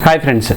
Hi friends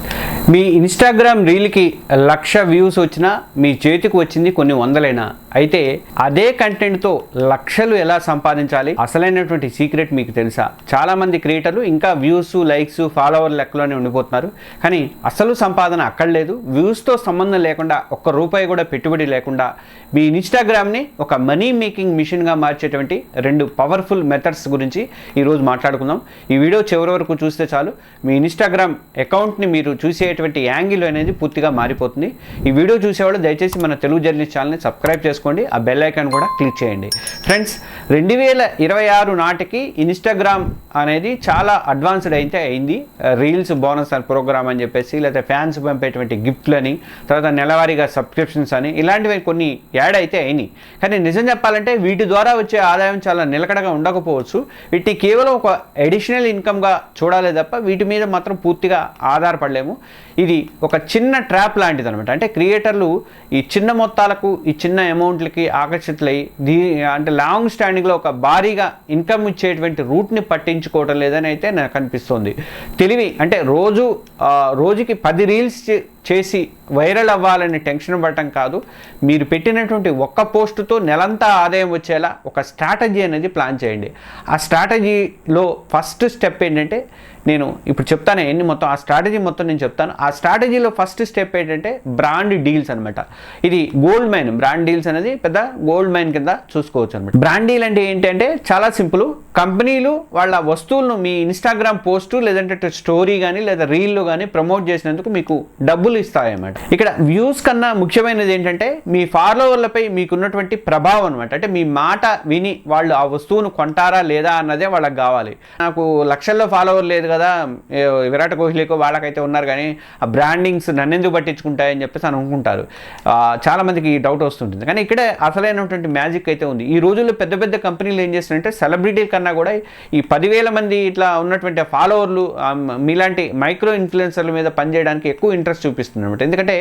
మీ Instagram రీల్కి lakh views వచ్చినా మీ చేతికి వచ్చింది కొన్ని వందలైనా? అయితే అదే కంటెంట్తో లక్షలు ఎలా సంపాదించాలి? అసలైనటువంటి సీక్రెట్ మీకు తెలుసా? చాలామంది క్రియేటర్లు ఇంకా వ్యూస్ లైక్స్ ఫాలోవర్ లెక్కలోనే ఉండిపోతున్నారు. కానీ అసలు సంపాదన అక్కడ లేదు. వ్యూస్తో సంబంధం లేకుండా ఒక్క రూపాయి కూడా పెట్టుబడి లేకుండా మీ ఇన్స్టాగ్రామ్ని ఒక మనీ మేకింగ్ మిషన్గా మార్చేటువంటి రెండు పవర్ఫుల్ మెథడ్స్ గురించి ఈరోజు మాట్లాడుకుందాం. ఈ వీడియో చివరి వరకు చూస్తే చాలు. మీ ఇన్స్టాగ్రామ్ అకౌంట్ని మీరు చూసేటువంటి యాంగిల్ అనేది పూర్తిగా మారిపోతుంది. ఈ వీడియో చూసేవాళ్ళు దయచేసి మన తెలుగు జర్నలిస్ట్ ఛానల్ని సబ్స్క్రైబ్ చేసుకోండి. ఆ బెల్ ఐకాన్ కూడా క్లిక్ చేయండి. ఫ్రెండ్స్ రెండు వేల ఇరవై ఆరు నాటికి ఇన్స్టాగ్రామ్ అనేది చాలా అడ్వాన్స్డ్ అయితే అయింది. రీల్స్ బోనస్ అని ప్రోగ్రామ్ అని చెప్పేసి లేకపోతే ఫ్యాన్స్ పంపేటువంటి గిఫ్ట్లని తర్వాత నెలవారీగా సబ్స్క్రిప్షన్స్ అని ఇలాంటివి కొన్ని యాడ్ అయితే అయినాయి. కానీ నిజం చెప్పాలంటే వీటి ద్వారా వచ్చే ఆదాయం చాలా నిలకడగా ఉండకపోవచ్చు. వీటి కేవలం ఒక అడిషనల్ ఇన్కమ్గా చూడాలి తప్ప వీటి మీద మాత్రం పూర్తిగా ఆధారపడలేము. ఇది ఒక చిన్న ట్రాప్ లాంటిది అనమాట అంటే క్రియేటర్లు ఈ చిన్న మొత్తాలకు ఈ చిన్న అమౌంట్ అమౌంట్లకి ఆకర్షితులై దీ అంటే లాంగ్ స్టాండింగ్లో ఒక భారీగా ఇన్కమ్ ఇచ్చేటువంటి రూట్ని పట్టించుకోవటం లేదని అయితే నాకు అనిపిస్తుంది. తెలివి అంటే రోజు ఆ, రోజుకి పది రీల్స్ చేసి వైరల్ అవ్వాలని టెన్షన్ పడటం కాదు. మీరు పెట్టినటువంటి ఒక్క పోస్టుతో నెలంతా ఆదాయం వచ్చేలా ఒక స్ట్రాటజీ అనేది ప్లాన్ చేయండి. ఆ స్ట్రాటజీలో ఫస్ట్ స్టెప్ ఏంటంటే నేను ఇప్పుడు చెప్తాను ఎన్ని మొత్తం ఆ స్ట్రాటజీ మొత్తం నేను చెప్తాను. ఆ స్ట్రాటజీలో ఫస్ట్ స్టెప్ ఏంటంటే బ్రాండ్ డీల్స్ అనమాట ఇది గోల్డ్ మైన్ బ్రాండ్ డీల్స్ అనేది పెద్ద గోల్డ్ మైన్ కింద చూసుకోవచ్చు అనమాట బ్రాండ్ డీల్ అంటే ఏంటంటే చాలా సింపుల్. కంపెనీలు వాళ్ళ వస్తువులను మీ ఇన్స్టాగ్రామ్ పోస్టు లేదంటే స్టోరీ కానీ లేదా రీల్లో కానీ ప్రమోట్ చేసినందుకు మీకు డబ్బులు ఇస్తాయన్నమాట ఇక్కడ వ్యూస్ కన్నా ముఖ్యమైనది ఏంటంటే మీ ఫాలోవర్లపై మీకున్నటువంటి ప్రభావం అనమాట అంటే మీ మాట విని వాళ్ళు ఆ వస్తువును కొంటారా లేదా అన్నదే వాళ్ళకి కావాలి. నాకు లక్షల్లో ఫాలోవర్ లేదు కదా విరాట్ కోహ్లీకో వాళ్ళకైతే ఉన్నారు కానీ ఆ బ్రాండింగ్స్ నన్నెందుకు పట్టించుకుంటాయని చెప్పేసి అని అనుకుంటారు. చాలామందికి ఈ డౌట్ వస్తుంటుంది. కానీ ఇక్కడ అసలైనటువంటి మ్యాజిక్ అయితే ఉంది. ఈ రోజుల్లో పెద్ద పెద్ద కంపెనీలు ఏం చేస్తున్నారంటే సెలబ్రిటీల కన్నా కూడా ఈ పదివేల మంది ఇట్లా ఉన్నటువంటి ఫాలోవర్లు మీలాంటి మైక్రో ఇన్ఫ్లుయెన్సర్ల మీద పనిచేయడానికి ఎక్కువ ఇంట్రెస్ట్ చూపిస్తుంది అనమాట ఎందుకంటే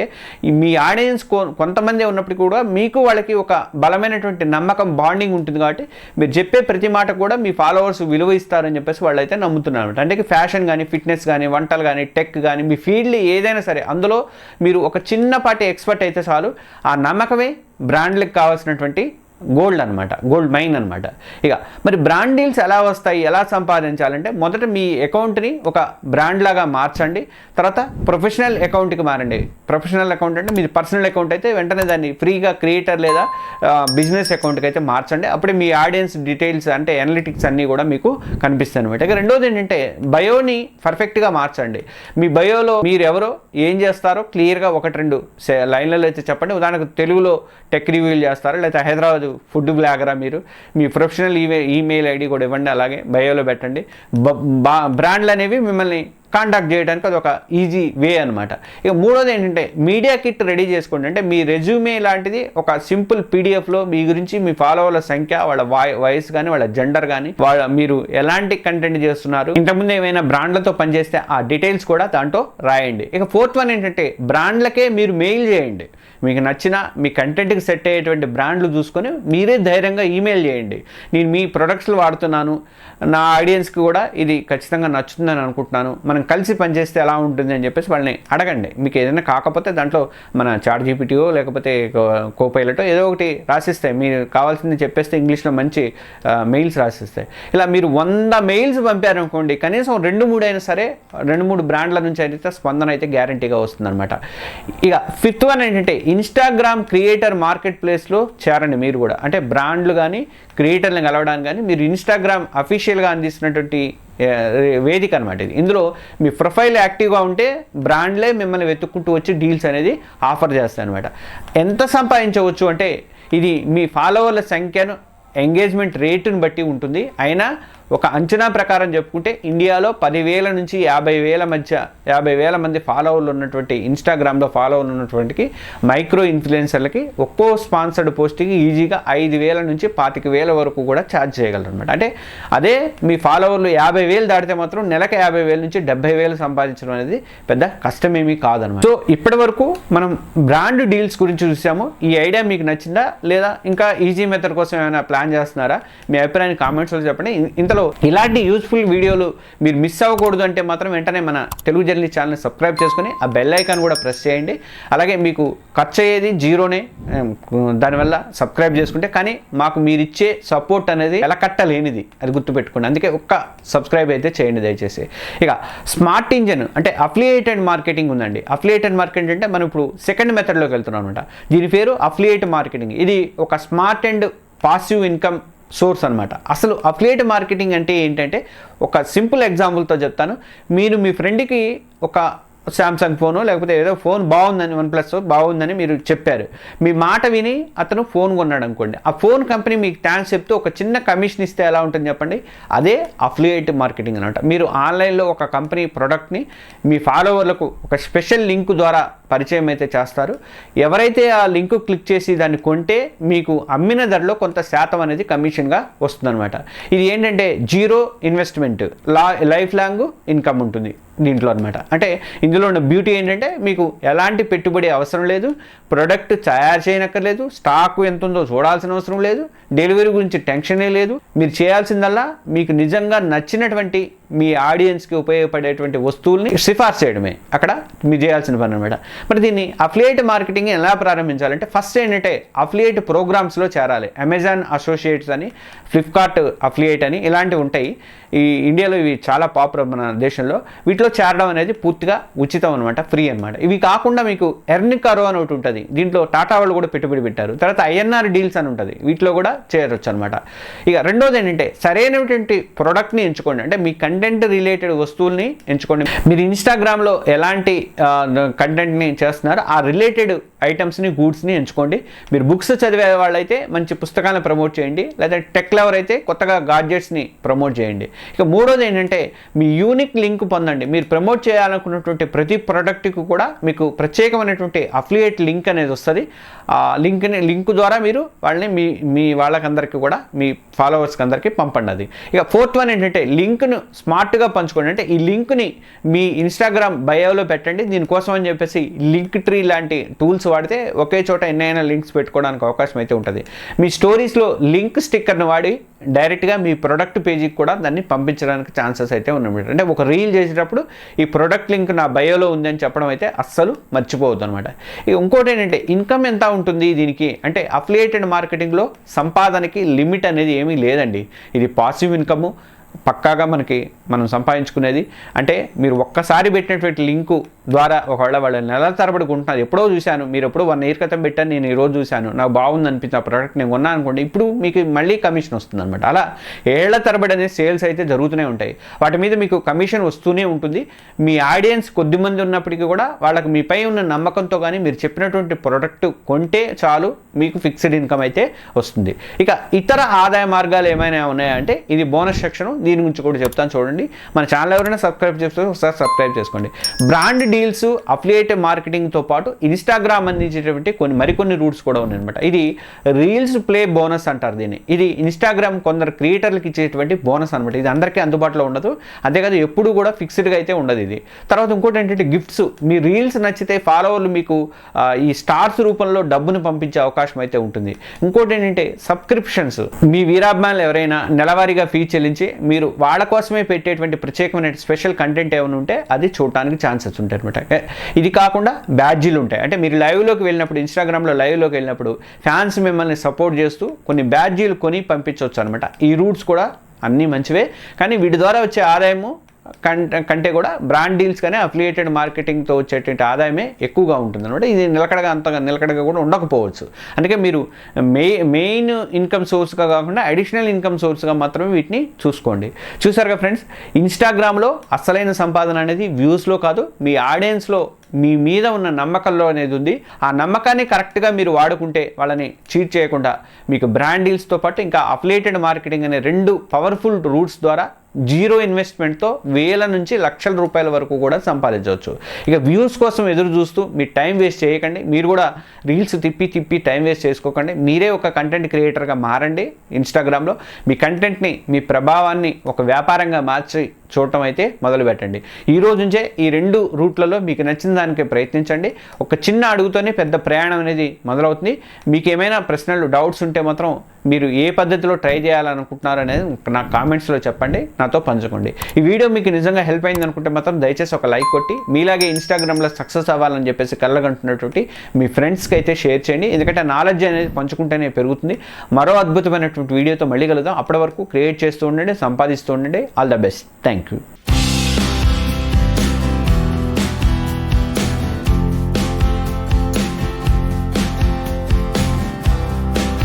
మీ ఆడియన్స్ కొంతమంది ఉన్నప్పటికీ కూడా మీకు వాళ్ళకి ఒక బలమైనటువంటి నమ్మకం బాండింగ్ ఉంటుంది కాబట్టి మీరు చెప్పే ప్రతి మాట కూడా మీ ఫాలోవర్స్ విలువ ఇస్తారని చెప్పేసి వాళ్ళు అయితే నమ్ముతున్నారు అనమాట అంటే ఫ్యాషన్ కానీ ఫిట్నెస్ కానీ వంటలు కానీ టెక్ కానీ మీ ఫీల్డ్ ఏదైనా సరే అందులో మీరు ఒక చిన్నపాటి ఎక్స్పర్ట్ అయితే చాలు. ఆ నమ్మకమే బ్రాండ్లకు కావాల్సినటువంటి గోల్డ్ అనమాట గోల్డ్ మైన్ అనమాట ఇక మరి బ్రాండ్ డీల్స్ ఎలా వస్తాయి? ఎలా సంపాదించాలంటే మొదట మీ అకౌంట్ని ఒక బ్రాండ్ లాగా మార్చండి. తర్వాత ప్రొఫెషనల్ అకౌంట్కి మారండి. ప్రొఫెషనల్ అకౌంట్ అంటే మీ పర్సనల్ అకౌంట్ అయితే వెంటనే దాన్ని ఫ్రీగా క్రియేటర్ లేదా బిజినెస్ అకౌంట్కి అయితే మార్చండి. అప్పుడే మీ ఆడియన్స్ డీటెయిల్స్ అంటే అనలిటిక్స్ అన్నీ కూడా మీకు కనిపిస్తాయి అనమాట ఇక రెండోది ఏంటంటే బయోని పర్ఫెక్ట్గా మార్చండి. మీ బయోలో మీరు ఎవరో ఏం చేస్తారో క్లియర్గా ఒకటి రెండు సే- లైన్లలో అయితే చెప్పండి. ఉదాహరణకు తెలుగులో టెక్ రివ్యూలు చేస్తారా? లేకపోతే హైదరాబాద్ ఫుడ్ బ్లాగరా మీరు? మీ ప్రొఫెషనల్ ఈమె ఈమెయిల్ ఐడి కూడా ఇవ్వండి అలాగే బయోలో పెట్టండి. బ్రాండ్లు అనేవి మిమ్మల్ని కాంటాక్ట్ చేయడానికి అది ఒక ఈజీ వే అనమాట ఇక మూడోది ఏంటంటే మీడియా కిట్ రెడీ చేసుకోండి. అంటే మీ రెజ్యూమే లాంటిది ఒక సింపుల్ పీడిఎఫ్లో మీ గురించి మీ ఫాలోవర్ల సంఖ్య వాళ్ళ వాయ్ వయసు కానీ వాళ్ళ జెండర్ కానీ వాళ్ళ మీరు ఎలాంటి కంటెంట్ చేస్తున్నారు ఇంతకుముందు ఏమైనా బ్రాండ్లతో పనిచేస్తే ఆ డీటెయిల్స్ కూడా దాంట్లో రాయండి. ఇక ఫోర్త్ వన్ ఏంటంటే బ్రాండ్లకే మీరు మెయిల్ చేయండి. మీకు నచ్చిన మీ కంటెంట్కి సెట్ అయ్యేటువంటి బ్రాండ్లు చూసుకొని మీరే ధైర్యంగా ఈమెయిల్ చేయండి. నేను మీ ప్రొడక్ట్స్లు వాడుతున్నాను నా ఆడియన్స్కి కూడా ఇది ఖచ్చితంగా నచ్చుతుందని అనుకుంటున్నాను. మనం కలిసి పనిచేస్తే ఎలా ఉంటుంది అని చెప్పేసి వాళ్ళని అడగండి. మీకు ఏదైనా కాకపోతే దాంట్లో మన చాట్ జీపీటీయో లేకపోతే కోపైలటో ఏదో ఒకటి రాసిస్తాయి మీరు కావాల్సింది చెప్పేస్తే ఇంగ్లీష్లో మంచి మెయిల్స్ రాసిస్తాయి ఇలా మీరు వంద మెయిల్స్ పంపారనుకోండి కనీసం రెండు మూడు అయినా సరే రెండు మూడు బ్రాండ్ల నుంచి అయితే స్పందన అయితే గ్యారంటీగా వస్తుందన్నమాట. ఇక ఫిఫ్త్ వన్ ఏంటంటే ఇన్స్టాగ్రామ్ క్రియేటర్ మార్కెట్ ప్లేస్లో చేరండి మీరు కూడా. అంటే బ్రాండ్లు కానీ క్రియేటర్ని కలవడానికి కానీ మీరు ఇన్స్టాగ్రామ్ అఫీషియల్గా అందిస్తున్నటువంటి వేదిక అనమాట ఇది. ఇందులో మీ ప్రొఫైల్ యాక్టివ్గా ఉంటే బ్రాండ్లే మిమ్మల్ని వెతుక్కుంటూ వచ్చి డీల్స్ అనేది ఆఫర్ చేస్తాయి అనమాట ఎంత సంపాదించవచ్చు అంటే ఇది మీ ఫాలోవర్ల సంఖ్యను ఎంగేజ్మెంట్ రేటును బట్టి ఉంటుంది. అయినా ఒక అంచనా ప్రకారం చెప్పుకుంటే ఇండియాలో పదివేల నుంచి యాభై వేల మధ్య యాభై వేల మంది ఫాలోవర్లు ఉన్నటువంటి ఇన్స్టాగ్రామ్లో ఫాలోవర్లు ఉన్నటువంటికి మైక్రో ఇన్ఫ్లుయెన్సర్లకి ఒక్కో స్పాన్సర్డ్ పోస్ట్కి ఈజీగా ఐదు వేల నుంచి పాతిక వేల వరకు కూడా ఛార్జ్ చేయగలరు అనమాట అంటే అదే మీ ఫాలోవర్లు యాభై వేలు దాటితే మాత్రం నెలకు యాభై వేల నుంచి డెబ్బై వేలు సంపాదించడం అనేది పెద్ద కష్టమేమీ కాదనమాట సో ఇప్పటి వరకు మనం బ్రాండ్ డీల్స్ గురించి చూసాము. ఈ ఐడియా మీకు నచ్చిందా? లేదా ఇంకా ఈజీ మెథడ్ కోసం ఏమైనా ప్లాన్ చేస్తున్నారా? మీ అభిప్రాయాన్ని కామెంట్స్లో చెప్పండి. ఇంతలో సో ఇలాంటి యూస్ఫుల్ వీడియోలు మీరు మిస్ అవ్వకూడదు అంటే మాత్రం వెంటనే మన తెలుగు జర్నీ ఛానల్ని సబ్స్క్రైబ్ చేసుకుని ఆ బెల్ ఐకాన్ కూడా ప్రెస్ చేయండి. అలాగే మీకు ఖర్చు అయ్యేది జీరోనే దానివల్ల సబ్స్క్రైబ్ చేసుకుంటే కానీ మాకు మీరు ఇచ్చే సపోర్ట్ అనేది ఎలా కట్టలేనిది అది గుర్తుపెట్టుకోండి. అందుకే ఒక్క సబ్స్క్రైబ్ అయితే చేయండి దయచేసి. ఇక స్మార్ట్ ఇంజన్ అంటే అఫిలియేటెడ్ మార్కెటింగ్ ఉందండి. అఫిలియేటెడ్ మార్కెటింగ్ అంటే మనం ఇప్పుడు సెకండ్ మెథడ్లోకి వెళ్తున్నాం అనమాట దీని పేరు అఫిలియేట్ మార్కెటింగ్ ఇది ఒక smart and passive income source అనమాట అసలు అఫిలియేట్ మార్కెటింగ్ అంటే ఏంటంటే ఒక సింపుల్ ఎగ్జాంపుల్తో చెప్తాను. మీరు మీ ఫ్రెండ్కి ఒక శాంసంగ్ ఫోను లేకపోతే ఏదో ఫోన్ బాగుందని వన్ ప్లస్ బాగుందని మీరు చెప్పారు. మీ మాట విని అతను ఫోన్ కొన్నాడు అనుకోండి. ఆ ఫోన్ కంపెనీ మీకు థ్యాంక్స్ చెప్తూ ఒక చిన్న కమిషన్ ఇస్తే ఎలా ఉంటుంది చెప్పండి? అదే అఫిలియేట్ మార్కెటింగ్ అనమాట మీరు ఆన్లైన్లో ఒక కంపెనీ ప్రోడక్ట్ని మీ ఫాలోవర్లకు ఒక స్పెషల్ లింక్ ద్వారా పరిచయం అయితే చేస్తారు. ఎవరైతే ఆ లింక్ క్లిక్ చేసి దాన్ని కొంటే మీకు అమ్మిన ధరలో కొంత శాతం అనేది కమిషన్గా వస్తుందన్నమాట. ఇది ఏంటంటే జీరో ఇన్వెస్ట్మెంట్ లా లైఫ్ లాంగ్ ఇన్కమ్ ఉంటుంది దీంట్లో అనమాట అంటే ఇందులో ఉన్న బ్యూటీ ఏంటంటే మీకు ఎలాంటి పెట్టుబడి అవసరం లేదు ప్రొడక్ట్ తయారు చేయనక్కర్లేదు స్టాక్ ఎంత ఉందో చూడాల్సిన అవసరం లేదు డెలివరీ గురించి టెన్షనే లేదు. మీరు చేయాల్సిందల్లా మీకు నిజంగా నచ్చినటువంటి మీ ఆడియన్స్కి ఉపయోగపడేటువంటి వస్తువుల్ని సిఫార్సు చేయడమే. అక్కడ మీరు చేయాల్సిన పని అనమాట మరి దీన్ని అఫిలియేట్ మార్కెటింగ్ ఎలా ప్రారంభించాలంటే ఫస్ట్ ఏంటంటే అఫిలియేట్ ప్రోగ్రామ్స్లో చేరాలి. అమెజాన్ అసోసియేట్స్ అని ఫ్లిప్కార్ట్ అఫిలియేట్ అని ఇలాంటివి ఉంటాయి. ఈ ఇండియాలో ఇవి చాలా పాపులర్ మన దేశంలో. వీటిలో చేరడం అనేది పూర్తిగా ఉచితం అనమాట ఫ్రీ అనమాట ఇవి కాకుండా మీకు ఎర్న్ కరో అని ఒకటి ఉంటుంది. దీంట్లో టాటా వాళ్ళు కూడా పెట్టుబడి పెట్టారు. తర్వాత ఐఎన్ఆర్ డీల్స్ అని ఉంటుంది. వీటిలో కూడా చేరొచ్చు అనమాట ఇక రెండోది ఏంటంటే సరైనటువంటి ప్రోడక్ట్ని ఎంచుకోండి. అంటే మీ కంటెంట్ రిలేటెడ్ వస్తువుల్ని ఎంచుకోండి. మీరు ఇన్స్టాగ్రామ్లో ఎలాంటి కంటెంట్ని చేస్తున్నారో ఆ రిలేటెడ్ ఐటమ్స్ని గూడ్స్ని ఎంచుకోండి. మీరు బుక్స్ చదివే వాళ్ళైతే మంచి పుస్తకాలను ప్రమోట్ చేయండి. లేదా టెక్ లవర్ అయితే కొత్తగా గాడ్జెట్స్ని ప్రమోట్ చేయండి. ఇక మూడోది ఏంటంటే మీ యూనిక్ లింక్ పొందండి. మీరు ప్రమోట్ చేయాలనుకున్నటువంటి ప్రతి ప్రోడక్ట్కి కూడా మీకు ప్రత్యేకమైనటువంటి అఫిలియేట్ లింక్ అనేది వస్తుంది. ఆ లింక్ని లింక్ ద్వారా మీరు వాళ్ళని మీ మీ వాళ్ళకందరికీ కూడా మీ ఫాలోవర్స్కి అందరికీ పంపండి అది ఇక ఫోర్త్ వన్ ఏంటంటే లింక్ను స్మార్ట్గా పంచుకోండి. అంటే ఈ లింక్ని మీ ఇన్స్టాగ్రామ్ బయోలో పెట్టండి. దీనికోసం అని చెప్పేసి లింక్ ట్రీ లాంటి టూల్స్ వాడితే ఒకే చోట ఎన్నైనా లింక్స్ పెట్టుకోవడానికి అవకాశం అయితే ఉంటుంది. మీ స్టోరీస్లో లింక్ స్టిక్కర్ని వాడి డైరెక్ట్గా మీ ప్రొడక్ట్ పేజీకి కూడా దాన్ని పంపించడానికి ఛాన్సెస్ అయితే ఉన్నాయి అంటే ఒక రీల్ చేసేటప్పుడు ఈ ప్రొడక్ట్ లింక్ నా బయోలో ఉందని చెప్పడం అయితే అస్సలు మర్చిపోవద్దు అనమాట ఇంకోటి ఏంటంటే ఇన్కమ్ ఎంత ఉంటుంది దీనికి? అంటే అఫిలియేటెడ్ మార్కెటింగ్లో సంపాదనకి లిమిట్ అనేది ఏమీ లేదండి. ఇది పాసివ్ ఇన్కము పక్కాగా మనకి మనం సంపాదించుకునేది. అంటే మీరు ఒక్కసారి పెట్టినటువంటి లింకు ద్వారా ఒకవేళ వాళ్ళ నెలల తరబడి కొంటున్నారు. ఎప్పుడో చూశాను. మీరు ఎప్పుడో వన్ ఇయర్ క్రితం పెట్టాను. నేను ఈరోజు చూశాను. నాకు బాగుంది అనిపించిన ఆ ప్రోడక్ట్ నేను కొన్నాను అనుకోండి ఇప్పుడు మీకు మళ్ళీ కమిషన్ వస్తుంది అనమాట అలా ఏళ్ళ తరబడి అనేది సేల్స్ అయితే జరుగుతూనే ఉంటాయి. వాటి మీద మీకు కమిషన్ వస్తూనే ఉంటుంది. మీ ఆడియన్స్ కొద్దిమంది ఉన్నప్పటికీ కూడా వాళ్ళకి మీపై ఉన్న నమ్మకంతో కానీ మీరు చెప్పినటువంటి ప్రోడక్ట్ కొంటే చాలు మీకు ఫిక్స్డ్ ఇన్కమ్ అయితే వస్తుంది. ఇక ఇతర ఆదాయ మార్గాలు ఏమైనా ఉన్నాయా అంటే ఇది బోనస్ సెక్షన్ దీని గురించి కూడా చెప్తాను చూడండి. మన ఛానల్ ఎవరైనా సబ్స్క్రైబ్ చేస్తే ఒకసారి సబ్స్క్రైబ్ చేసుకోండి. బ్రాండ్ రీల్స్ అఫిలియేట్ మార్కెటింగ్తో పాటు ఇన్స్టాగ్రామ్ అందించేటువంటి కొన్ని మరికొన్ని రూట్స్ కూడా ఉన్నాయన్నమాట. ఇది రీల్స్ ప్లే బోనస్ అంటారు దీన్ని. ఇది ఇన్స్టాగ్రామ్ కొందరు క్రియేటర్లకు ఇచ్చేటువంటి బోనస్ అనమాట ఇది అందరికీ అందుబాటులో ఉండదు. అంతేకాదు ఎప్పుడు కూడా ఫిక్స్డ్గా అయితే ఉండదు ఇది. తర్వాత ఇంకోటి ఏంటంటే గిఫ్ట్స్ మీ రీల్స్ నచ్చితే ఫాలోవర్లు మీకు ఈ స్టార్స్ రూపంలో డబ్బును పంపించే అవకాశం అయితే ఉంటుంది. ఇంకోటి ఏంటంటే సబ్స్క్రిప్షన్స్ మీ వీరాభిమానులు ఎవరైనా నెలవారీగా ఫీ చెల్లించి మీరు వాళ్ళ కోసమే పెట్టేటువంటి ప్రత్యేకమైన స్పెషల్ కంటెంట్ ఏమైనా ఉంటే అది చూడటానికి ఛాన్సెస్ ఉంటాయి. అనమాట ఇది కాకుండా బ్యాడ్జీలు ఉంటాయి. అంటే మీరు లైవ్లోకి వెళ్ళినప్పుడు ఇన్స్టాగ్రామ్లో లైవ్లోకి వెళ్ళినప్పుడు ఫ్యాన్స్ మిమ్మల్ని సపోర్ట్ చేస్తూ కొన్ని బ్యాడ్జీలు కొని పంపించవచ్చు అనమాట ఈ రూట్స్ కూడా అన్నీ మంచివే. కానీ వీటి ద్వారా వచ్చే ఆదాయము కంటే కంటే కూడా బ్రాండ్ డీల్స్ కానీ అఫిలియేటెడ్ మార్కెటింగ్తో వచ్చేటువంటి ఆదాయమే ఎక్కువగా ఉంటుంది అనమాట ఇది నిలకడగా అంతగా నిలకడగా కూడా ఉండకపోవచ్చు. అందుకే మీరు మే మెయిన్ ఇన్కమ్ సోర్స్గా కాకుండా అడిషనల్ ఇన్కమ్ సోర్స్గా మాత్రమే వీటిని చూసుకోండి. చూసారుగా ఫ్రెండ్స్ ఇన్స్టాగ్రామ్లో అసలైన సంపాదన అనేది వ్యూస్లో కాదు మీ ఆడియన్స్లో మీ మీద ఉన్న నమ్మకంలో అనేది ఉంది. ఆ నమ్మకాన్ని కరెక్ట్గా మీరు వాడుకుంటే వాళ్ళని చీట్ చేయకుండా మీకు బ్రాండ్ డీల్స్తో పాటు ఇంకా అఫిలేటెడ్ మార్కెటింగ్ అనే రెండు పవర్ఫుల్ రూట్స్ ద్వారా జీరో ఇన్వెస్ట్మెంట్తో వేల నుంచి లక్షల రూపాయల వరకు కూడా సంపాదించవచ్చు. ఇక వ్యూస్ కోసం ఎదురు చూస్తూ మీ టైం వేస్ట్ చేయకండి. మీరు కూడా రీల్స్ తిప్పి తిప్పి టైం వేస్ట్ చేసుకోకండి. మీరే ఒక కంటెంట్ క్రియేటర్గా మారండి ఇన్స్టాగ్రామ్లో. మీ కంటెంట్ని మీ ప్రభావాన్ని ఒక వ్యాపారంగా మార్చి చూడటం అయితే మొదలు పెట్టండి ఈ రోజు నుంచే ఈ రెండు రూట్లలో మీకు నచ్చిన దానికి ప్రయత్నించండి. ఒక చిన్న అడుగుతోనే పెద్ద ప్రయాణం అనేది మొదలవుతుంది. మీకు ఏమైనా ప్రశ్నలు డౌట్స్ ఉంటే మాత్రం మీరు ఏ పద్ధతిలో ట్రై చేయాలనుకుంటున్నారు అనేది నా కామెంట్స్లో చెప్పండి. నాతో పంచుకోండి. ఈ వీడియో మీకు నిజంగా హెల్ప్ అయింది అనుకుంటే మాత్రం దయచేసి ఒక లైక్ కొట్టి మీలాగే ఇన్స్టాగ్రామ్లో సక్సెస్ అవ్వాలని చెప్పేసి కళ్ళగంటున్నటువంటి మీ ఫ్రెండ్స్కి అయితే షేర్ చేయండి. ఎందుకంటే నాలెడ్జ్ అనేది పంచుకుంటేనే పెరుగుతుంది. మరో అద్భుతమైనటువంటి వీడియోతో మళ్ళీ కలుద్దాం. అప్పటి వరకు క్రియేట్ చేస్తూ ఉండండి సంపాదిస్తూ ఉండండి. All the best thank you